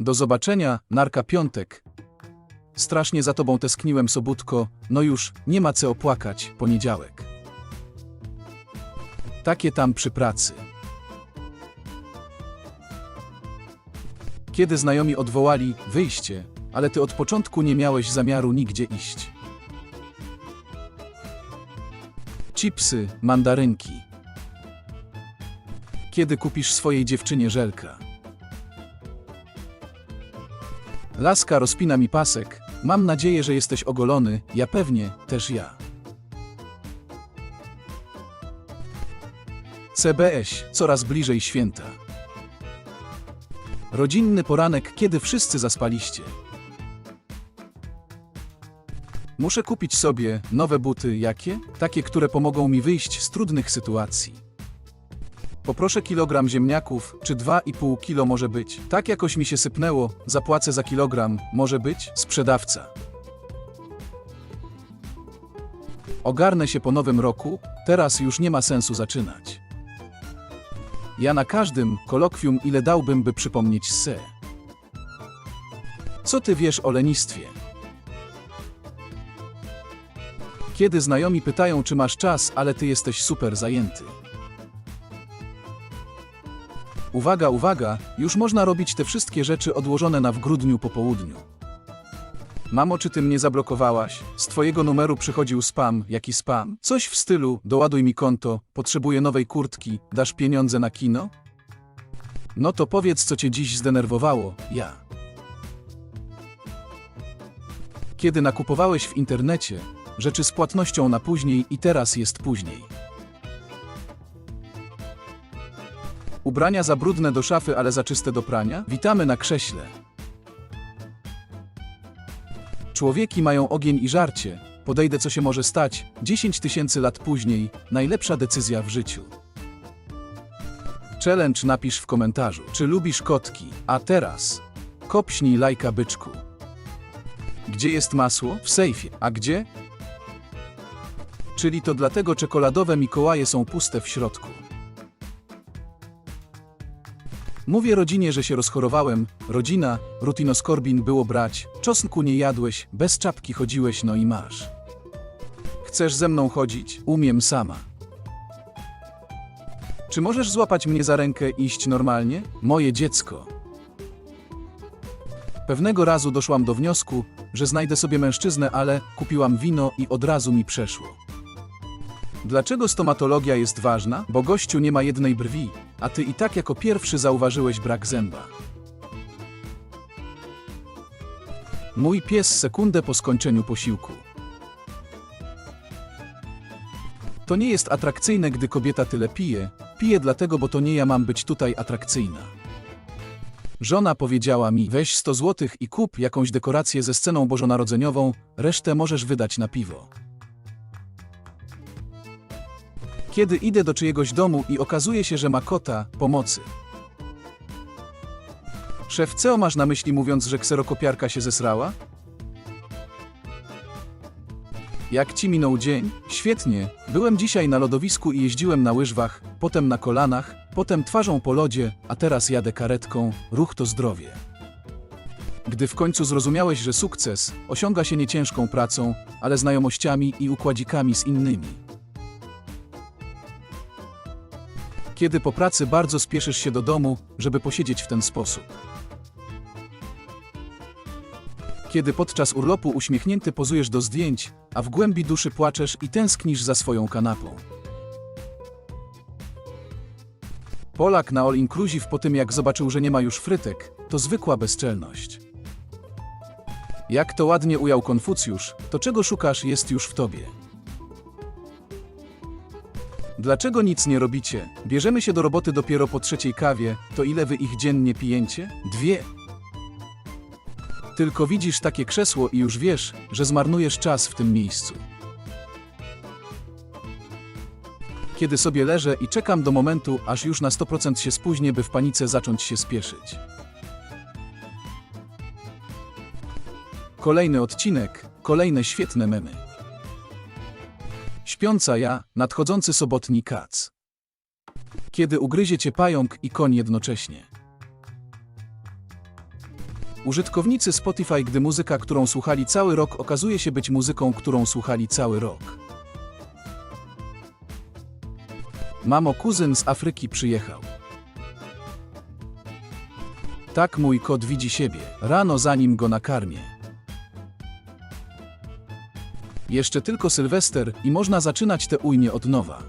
Do zobaczenia, narka piątek. Strasznie za tobą teskniłem, Sobutko. No już, nie ma co opłakać, poniedziałek. Takie tam przy pracy. Kiedy znajomi odwołali wyjście, ale ty od początku nie miałeś zamiaru nigdzie iść. Chipsy, mandarynki. Kiedy kupisz swojej dziewczynie żelka? Laska rozpina mi pasek. Mam nadzieję, że jesteś ogolony. Ja pewnie, też ja. CBS, coraz bliżej święta. Rodzinny poranek, kiedy wszyscy zaspaliście. Muszę kupić sobie nowe buty. Jakie? Takie, które pomogą mi wyjść z trudnych sytuacji. Poproszę kilogram ziemniaków, czy 2,5 kilo może być. Tak jakoś mi się sypnęło, zapłacę za kilogram, może być? Sprzedawca. Ogarnę się po nowym roku, teraz już nie ma sensu zaczynać. Ja na każdym kolokwium ile dałbym, by przypomnieć se. Co ty wiesz o lenistwie? Kiedy znajomi pytają, czy masz czas, ale ty jesteś super zajęty. Uwaga, uwaga, już można robić te wszystkie rzeczy odłożone na w grudniu po południu. Mamo, czy ty mnie zablokowałaś? Z twojego numeru przychodził spam, jaki spam? Coś w stylu, doładuj mi konto, potrzebuję nowej kurtki, dasz pieniądze na kino? No to powiedz, co cię dziś zdenerwowało, ja. Kiedy nakupowałeś w internecie, rzeczy z płatnością na później i teraz jest później. Ubrania za brudne do szafy, ale za czyste do prania? Witamy na krześle. Człowieki mają ogień i żarcie. Podejdę, co się może stać. 10 tysięcy lat później. Najlepsza decyzja w życiu. Challenge napisz w komentarzu, czy lubisz kotki. A teraz kopśnij lajka byczku. Gdzie jest masło? W sejfie. A gdzie? Czyli to dlatego czekoladowe Mikołaje są puste w środku. Mówię rodzinie, że się rozchorowałem. Rodzina, rutinoskorbin było brać. Czosnku nie jadłeś, bez czapki chodziłeś, no i masz. Chcesz ze mną chodzić? Umiem sama. Czy możesz złapać mnie za rękę iść normalnie? Moje dziecko. Pewnego razu doszłam do wniosku, że znajdę sobie mężczyznę, ale kupiłam wino i od razu mi przeszło. Dlaczego stomatologia jest ważna? Bo gościu nie ma jednej brwi, a ty i tak jako pierwszy zauważyłeś brak zęba. Mój pies sekundę po skończeniu posiłku. To nie jest atrakcyjne, gdy kobieta tyle pije. Pije dlatego, bo to nie ja mam być tutaj atrakcyjna. Żona powiedziała mi: weź 100 złotych i kup jakąś dekorację ze sceną bożonarodzeniową, resztę możesz wydać na piwo. Kiedy idę do czyjegoś domu i okazuje się, że ma kota, pomocy. Szef, co masz na myśli mówiąc, że kserokopiarka się zesrała? Jak ci minął dzień? Świetnie. Byłem dzisiaj na lodowisku i jeździłem na łyżwach, potem na kolanach, potem twarzą po lodzie, a teraz jadę karetką. Ruch to zdrowie. Gdy w końcu zrozumiałeś, że sukces osiąga się nie ciężką pracą, ale znajomościami i układzikami z innymi. Kiedy po pracy bardzo spieszysz się do domu, żeby posiedzieć w ten sposób. Kiedy podczas urlopu uśmiechnięty pozujesz do zdjęć, a w głębi duszy płaczesz i tęsknisz za swoją kanapą. Polak na all inclusive po tym jak zobaczył, że nie ma już frytek, to zwykła bezczelność. Jak to ładnie ujął Konfucjusz, to czego szukasz jest już w tobie. Dlaczego nic nie robicie? Bierzemy się do roboty dopiero po trzeciej kawie, to ile wy ich dziennie pijecie? Dwie. Tylko widzisz takie krzesło i już wiesz, że zmarnujesz czas w tym miejscu. Kiedy sobie leżę i czekam do momentu, aż już na 100% się spóźnię, by w panice zacząć się spieszyć. Kolejny odcinek, kolejne świetne memy. Śpiąca ja, nadchodzący sobotni kac. Kiedy ugryzie cię pająk i koń jednocześnie. Użytkownicy Spotify, gdy muzyka, którą słuchali cały rok, okazuje się być muzyką, którą słuchali cały rok. Mamo, kuzyn z Afryki przyjechał. Tak mój kot widzi siebie, rano zanim go nakarmię. Jeszcze tylko Sylwester i można zaczynać te ujmie od nowa.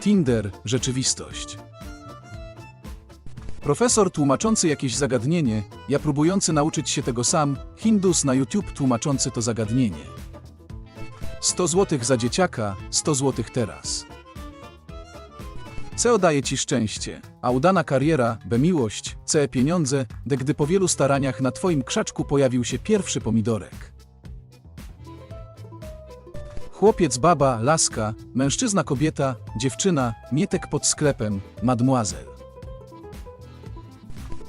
Tinder, rzeczywistość. Profesor tłumaczący jakieś zagadnienie, ja próbujący nauczyć się tego sam, Hindus na YouTube tłumaczący to zagadnienie. 100 zł za dzieciaka, 100 zł teraz. C daje ci szczęście, a udana kariera, B miłość, C pieniądze, D gdy po wielu staraniach na twoim krzaczku pojawił się pierwszy pomidorek. Chłopiec, baba, laska, mężczyzna, kobieta, dziewczyna, mietek pod sklepem, mademoiselle.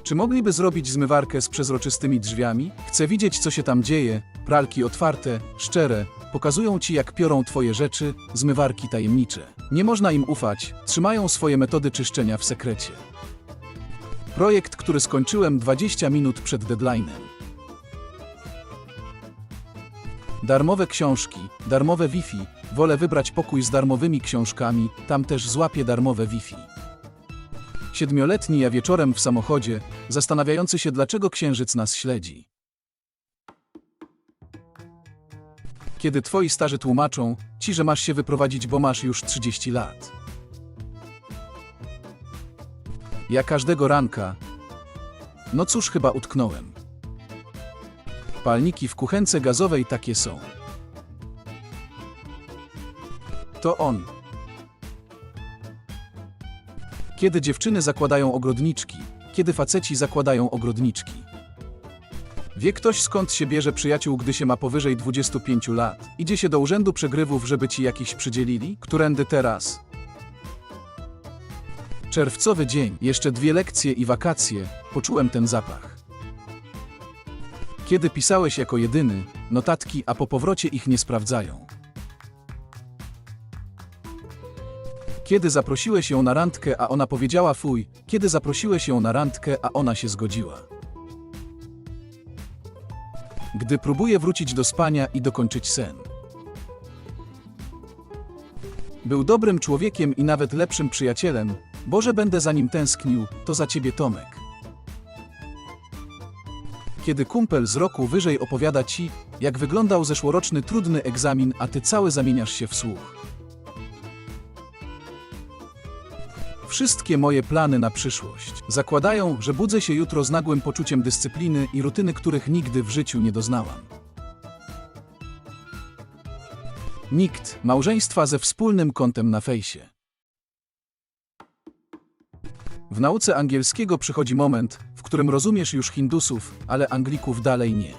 Czy mogliby zrobić zmywarkę z przezroczystymi drzwiami? Chcę widzieć, co się tam dzieje. Pralki otwarte, szczere, pokazują ci, jak piorą twoje rzeczy, zmywarki tajemnicze. Nie można im ufać, trzymają swoje metody czyszczenia w sekrecie. Projekt, który skończyłem 20 minut przed deadline'em. Darmowe książki, darmowe Wi-Fi. Wolę wybrać pokój z darmowymi książkami, tam też złapię darmowe Wi-Fi. Siedmioletni ja wieczorem w samochodzie, zastanawiający się, dlaczego księżyc nas śledzi. Kiedy twoi starzy tłumaczą ci, że masz się wyprowadzić, bo masz już 30 lat. Ja każdego ranka. No cóż, chyba utknąłem. Palniki w kuchence gazowej takie są. To on. Kiedy dziewczyny zakładają ogrodniczki, kiedy faceci zakładają ogrodniczki. Wie ktoś skąd się bierze przyjaciół, gdy się ma powyżej 25 lat? Idzie się do urzędu przegrywów, żeby ci jakiś przydzielili? Którędy teraz? Czerwcowy dzień, jeszcze dwie lekcje i wakacje, poczułem ten zapach. Kiedy pisałeś jako jedyny, notatki, a po powrocie ich nie sprawdzają. Kiedy zaprosiłeś ją na randkę, a ona powiedziała fuj, kiedy zaprosiłeś ją na randkę, a ona się zgodziła. Gdy próbuje wrócić do spania i dokończyć sen. Był dobrym człowiekiem i nawet lepszym przyjacielem, Boże będę za nim tęsknił, to za ciebie Tomek. Kiedy kumpel z roku wyżej opowiada ci, jak wyglądał zeszłoroczny trudny egzamin, a ty cały zamieniasz się w słuch. Wszystkie moje plany na przyszłość zakładają, że budzę się jutro z nagłym poczuciem dyscypliny i rutyny, których nigdy w życiu nie doznałam. Nikt, małżeństwa ze wspólnym kontem na fejsie. W nauce angielskiego przychodzi moment, w którym rozumiesz już Hindusów, ale Anglików dalej nie.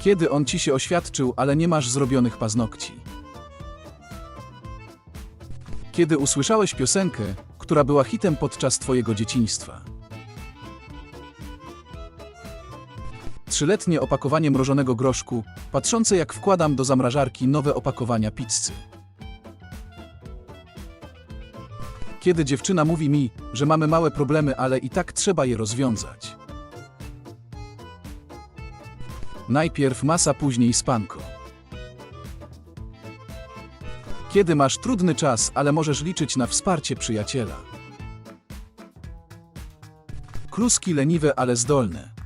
Kiedy on ci się oświadczył, ale nie masz zrobionych paznokci. Kiedy usłyszałeś piosenkę, która była hitem podczas twojego dzieciństwa. Trzyletnie opakowanie mrożonego groszku, patrzące jak wkładam do zamrażarki nowe opakowania pizzy. Kiedy dziewczyna mówi mi, że mamy małe problemy, ale i tak trzeba je rozwiązać. Najpierw masa, później spanko. Kiedy masz trudny czas, ale możesz liczyć na wsparcie przyjaciela. Kluski leniwe, ale zdolne.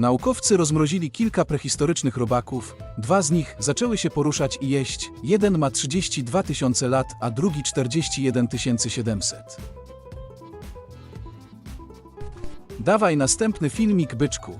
Naukowcy rozmrozili kilka prehistorycznych robaków, dwa z nich zaczęły się poruszać i jeść, jeden ma 32 tysiące lat, a drugi 41 700. Dawaj następny filmik, byczku.